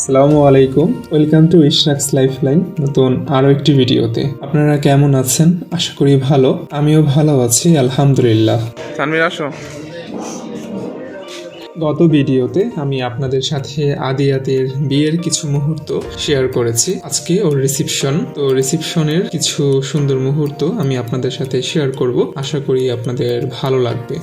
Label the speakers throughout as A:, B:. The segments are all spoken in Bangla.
A: আসসালামু আলাইকুম। Welcome to Ishraq's life line নতুন আরও একটি ভিডিওতে। আপনারা কেমন আছেন? আশা করি ভালো। আমিও ভালো আছি আলহামদুলিল্লাহ।
B: তানভীর আসো।
A: গত ভিডিওতে আমি আপনাদের সাথে আদিয়াতের বিয়ের কিছু মুহূর্ত শেয়ার করেছি। আজকে ওর রিসিপশন তো রিসিপশনের কিছু সুন্দর মুহূর্ত আমি আপনাদের সাথে শেয়ার করব। আশা করি আপনাদের ভালো লাগবে।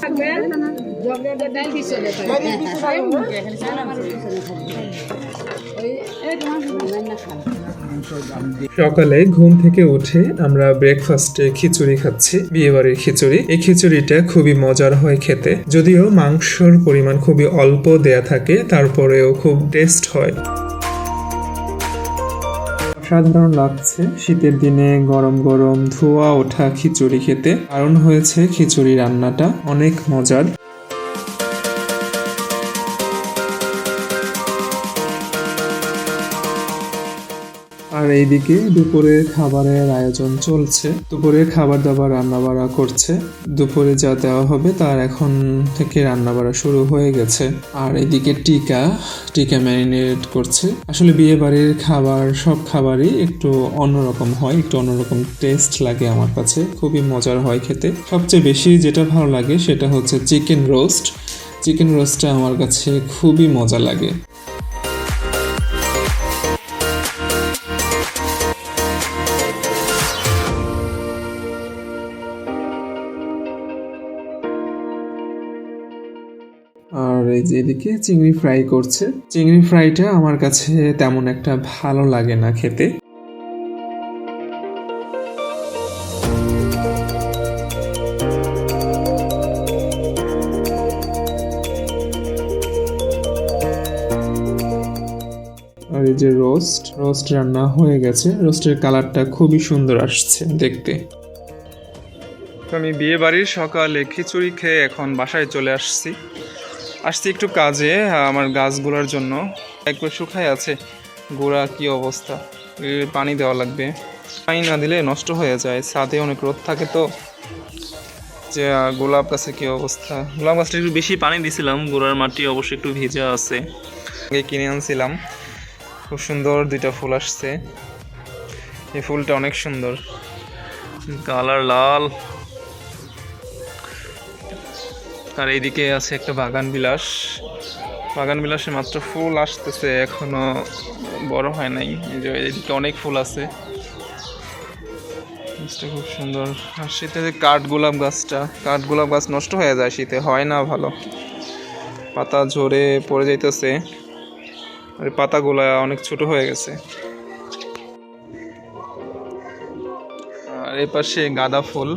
A: সকালে ঘুম থেকে উঠে আমরা ব্রেকফাস্টে খিচুড়ি খাচ্ছি, বিয়েবাড়ির খিচুড়ি। এই খিচুড়িটা খুবই মজার হয় খেতে। যদিও মাংসর পরিমাণ খুবই অল্প দেয়া থাকে, তারপরেও খুব টেস্ট হয়। সাধারণ লাগছে শীতের দিনে গরম গরম ধোয়া ওঠা খিচুড়ি খেতে। কারণ হয়েছে খিচুড়ি রান্নাটা অনেক মজার। আর এইদিকে দুপুরের খাবারের আয়োজন চলছে। দুপুরে খাবার দাবার রান্নাবাড়া করছে। দুপুরে যা দেওয়া হবে তার এখন থেকে রান্নাবাড়া শুরু হয়ে গেছে। আর এদিকে টিকা টিকা ম্যারিনেট করছে। আসলে বিয়ে বাড়ির খাবার, সব খাবারই একটু অন্যরকম হয়, একটু অন্যরকম টেস্ট লাগে আমার কাছে। খুবই মজার হয় খেতে। সবচেয়ে বেশি যেটা ভালো লাগে সেটা হচ্ছে চিকেন রোস্ট। চিকেন রোস্টটা আমার কাছে খুবই মজা লাগে। যে এদিকে চিংড়ি ফ্রাই করছে। চিংড়ি ফ্রাইটা আমার কাছে তেমন একটা ভালো লাগে না খেতে। আর এই যে রোস্ট রোস্ট রান্না হয়ে গেছে। রোস্টের কালারটা খুবই সুন্দর আসছে দেখতে।
B: আমি বিয়ে বাড়ির সকালে খিচুড়ি খেয়ে এখন বাসায় চলে আসছি। আসছি একটু কাজে আমার গাছগুলোর জন্য। একবার শুকায় আছে, গোড়া কি অবস্থা? পানি দেওয়া লাগবে। পানি না দিলে নষ্ট হয়ে যায়, ছাদে অনেক রোদ থাকে তো। যে গোলাপ গাছে কি অবস্থা? গোলাপ গাছটা একটু বেশি পানি দিছিলাম, গোড়ার মাটি অবশ্যই একটু ভিজা আছে। আগে কিনে আনছিলাম, খুব সুন্দর দুইটা ফুল আসছে। এই ফুলটা অনেক সুন্দর। কালার লাল। আর এইদিকে আছে একটা বাগান বিলাস বাগান বিলাসে মাত্র ফুল আসতেছে, এখনও বড় হয় নাই। এই যে এইদিকে অনেক ফুল আছে। খুব সুন্দর। আর শীতে যে কাঠ গোলাপ গাছটা, কাঠ গোলাপ গাছ নষ্ট হয়ে যায় শীতে, হয় না ভালো। পাতা ঝরে পড়ে যাইতেছে। আর পাতাগুলা অনেক ছোট হয়ে গেছে। আর এই পাশে গাঁদা ফুল।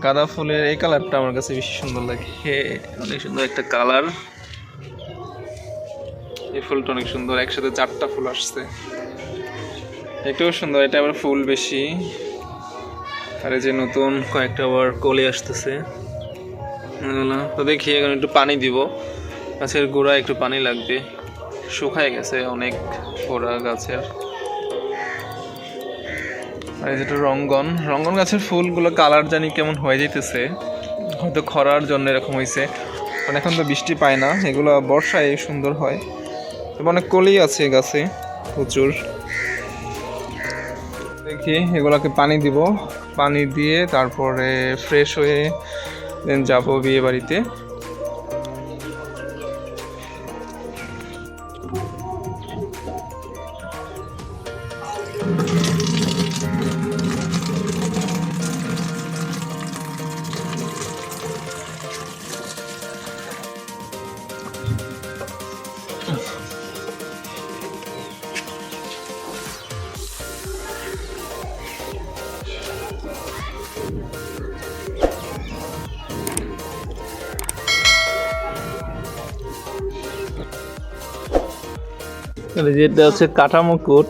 B: গাঁদা ফুলের এই কালারটা আমার কাছে বেশি সুন্দর লাগে। অনেক সুন্দর একটা কালার। এই ফুলটা অনেক সুন্দর, একসাথে চারটা ফুল আসছে। এটাও সুন্দর, এটা আবার ফুল বেশি। আর এই যে নতুন কয়েকটা আবার কলি আসতেছে। তো দেখি, এখন একটু পানি দিব। গাছের গোড়া একটু পানি লাগবে। শুকায় গেছে অনেক গোড়া গাছের। আর এই যেটা রঙ্গন। রঙ্গন গাছের ফুলগুলো কালার জানি কেমন হয়ে যাইতেছে। হয়তো খরার জন্য এরকম হয়েছে কারণ এখন তো বৃষ্টি পায় না, এগুলো বর্ষায় সুন্দর হয়। তবে অনেক কলি আছে গাছে, প্রচুর। দেখি, এগুলোকে পানি দিব। পানি দিয়ে তারপরে ফ্রেশ হয়ে দেন যাব বিয়ে বাড়িতে যেটা হচ্ছে কাটা মুকুট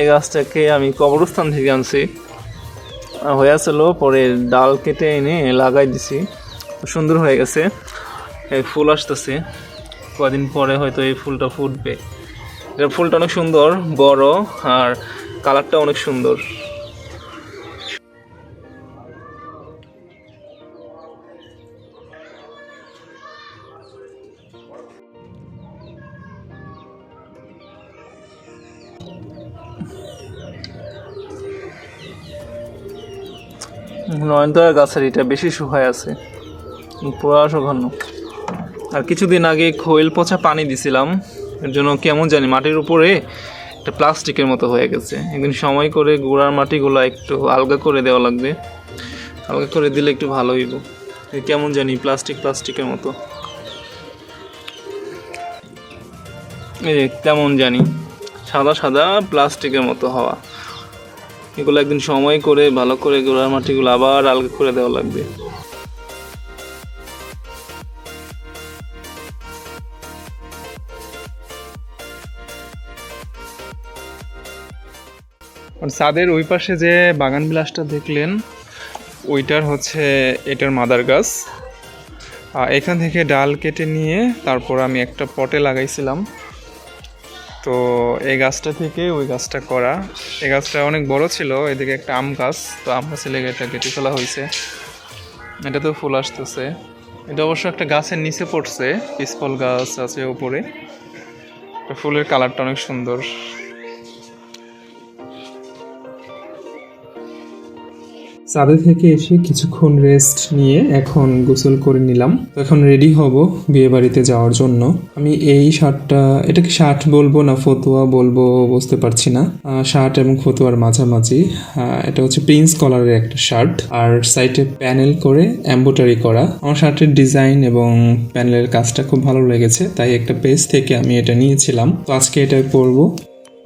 B: এই গাছটাকে আমি কবরস্থান থেকে আনছি। হয়ে হয়েছিল পরে ডাল কেটে এনে লাগাই দিছি। সুন্দর হয়ে গেছে। এই ফুল আসতেছে। কদিন পরে হয়তো এই ফুলটা ফুটবে। এটা ফুলটা অনেক সুন্দর, বড়, আর কালারটা অনেক সুন্দর। নয়নতারা গাছের এটা বেশি শুকায় আছে। পুরা সুগন্ধ। আর কিছুদিন আগে খোয়েল পচা পানি দিছিলাম। এর জন্য কেমন জানি মাটির উপরে একটা প্লাস্টিকের মতো হয়ে গেছে। একদিন সময় করে গোড়ার মাটিগুলো একটু আলগা করে দেওয়া লাগবে। আলগা করে দিলে একটু ভালো হইব। কেমন জানি প্লাস্টিক, প্লাস্টিকের মতো। এই কেমন জানি সাদা সাদা প্লাস্টিকের মতো হওয়া। এগুলো একদিন সময় করে, ভালো করে গোড়ার মাটিগুলো আবার আলগা করে দেওয়া লাগবে। ছাদের ওই পাশে যে বাগান বিলাসটা দেখলেন, ওইটার হচ্ছে এটার মাদার গাছ। এখান থেকে ডাল কেটে নিয়ে তারপর আমি একটা পটে লাগাইছিলাম। তো এই গাছটা থেকে ওই গাছটা করা। এই গাছটা অনেক বড় ছিল, এদিকে একটা আম গাছ, তো আম গাছে লেগে এটা কেটে ফেলা হয়েছে। এটা তো ফুল আসতেছে। এটা অবশ্য একটা গাছের নিচে পড়ছে, পিসফল গাছ আছে ওপরে। ফুলের কালারটা অনেক সুন্দর।
A: চাঁদে থেকে এসে কিছুক্ষণ রেস্ট নিয়ে এখন গোসল করে নিলাম। তো এখন রেডি হব বিয়ে বাড়িতে যাওয়ার জন্য। আমি এই শার্টটা এটাকে শার্ট বলব না ফতুয়া বলব বুঝতে পারছি না। শার্ট এবং ফতুয়ার মাঝামাঝি। এটা হচ্ছে প্রিন্স কলারের একটা শার্ট। আর সাইডে প্যানেল করে এম্বোটারি করা। আমার শার্টের ডিজাইন এবং প্যানেলের কাজটা খুব ভালো লেগেছে, তাই একটা পেজ থেকে আমি এটা নিয়েছিলাম। তো আজকে এটা পরবো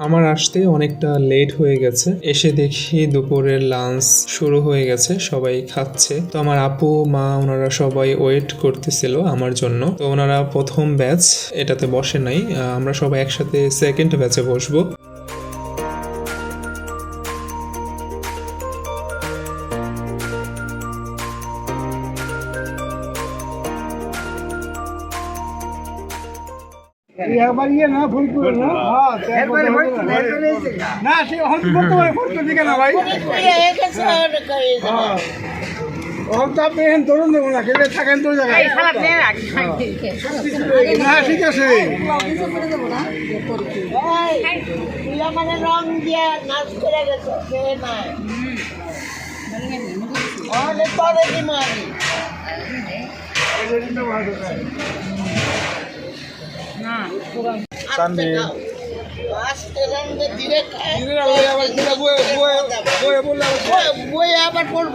A: আমার আসতে অনেকটা লেট হয়ে গেছে। এসে দেখি দুপুরের লাঞ্চ শুরু হয়ে গেছে, সবাই খাচ্ছে। তো আমার আপু, মা, ওনারা সবাই ওয়েট করতেছিল আমার জন্য। তো ওনারা প্রথম ব্যাচ এটাতে বসে নাই। আমরা সবাই একসাথে সেকেন্ড ব্যাচে বসবো।
C: একবার ইয়ে না। ভুল করে না। হ্যাঁ একবার না। সে হয়তো করতে পারে ফোন করতে কেন ভাই। হ্যাঁ। তো আপনি এখন তরুণ দেবো না কেটে থাকেন তো জায়গায়। না ঠিক আছে।
D: মানে রং দিয়া নাচ করে গেছে অনেক পরে দিব বয়ে আবার পড়ব?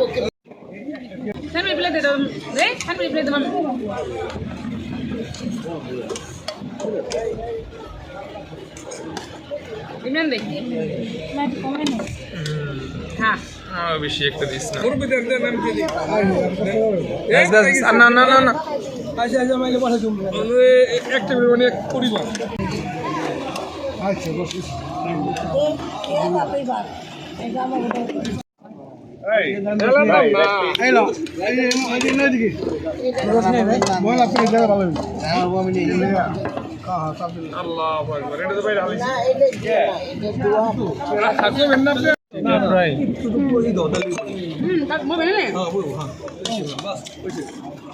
E: ইমরান দেখি হ্যাঁ
B: বেশি একটা দিস না। না না না
C: আচ্ছা আচ্ছা মাইলে পাঠা তুমি। একটা মানে পরিবার আচ্ছা বস এই লো এই যে এই যে নদীকে বল আপনি জায়গা ভালো হ্যাঁ আমি নিয়ে হ্যাঁ হ্যাঁ সব দিন
B: আল্লাহ আকবার এটা তো ভাই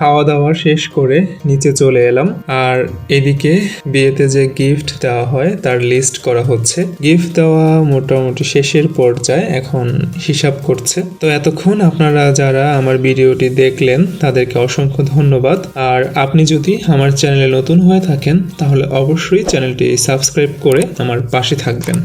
A: খাওয়া দাওয়া শেষ করে নিচে চলে এলাম। আর এদিকে বিয়েতে যে গিফট দেওয়া হয়, তার লিস্ট করা হচ্ছে। গিফট দেওয়া মোটামুটি শেষের পর্যায়ে এখন হিসাব করছে। তো এতক্ষণ আপনারা যারা আমার ভিডিওটি দেখলেন, তাদেরকে অসংখ্য ধন্যবাদ। আর আপনি যদি আমার চ্যানেলে নতুন হয়ে থাকেন, তাহলে অবশ্যই চ্যানেলটি সাবস্ক্রাইব করে আমার পাশে থাকবেন।